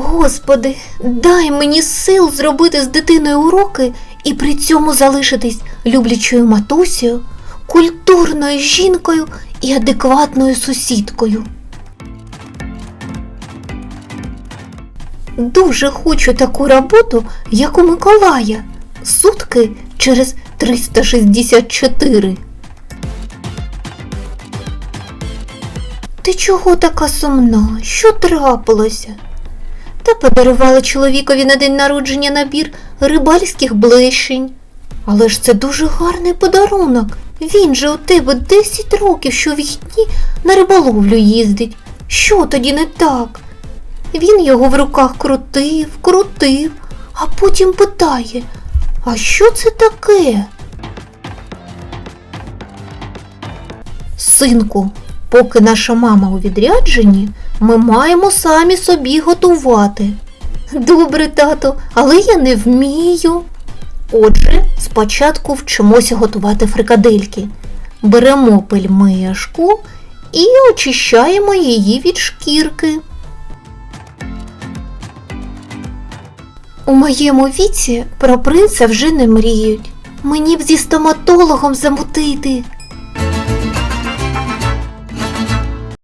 Господи, дай мені сил зробити з дитиною уроки і при цьому залишитись люблячою матусею, культурною жінкою і адекватною сусідкою. Дуже хочу таку роботу, як у Миколая. Сутки через 364. Ти чого така сумна? Що трапилося? Та подарувала чоловікові на день народження набір рибальських блещень. Але ж це дуже гарний подарунок. Він же у тебе 10 років щовихідні на риболовлю їздить. Що тоді не так? Він його в руках крутив, крутив, а потім питає, а що це таке? Синку, поки наша мама у відрядженні, ми маємо самі собі готувати. Добре, тато, але я не вмію. Отже, спочатку вчимося готувати фрикадельки. Беремо пельмешку і очищаємо її від шкірки. У моєму віці про принца вже не мріють. Мені б зі стоматологом замутити.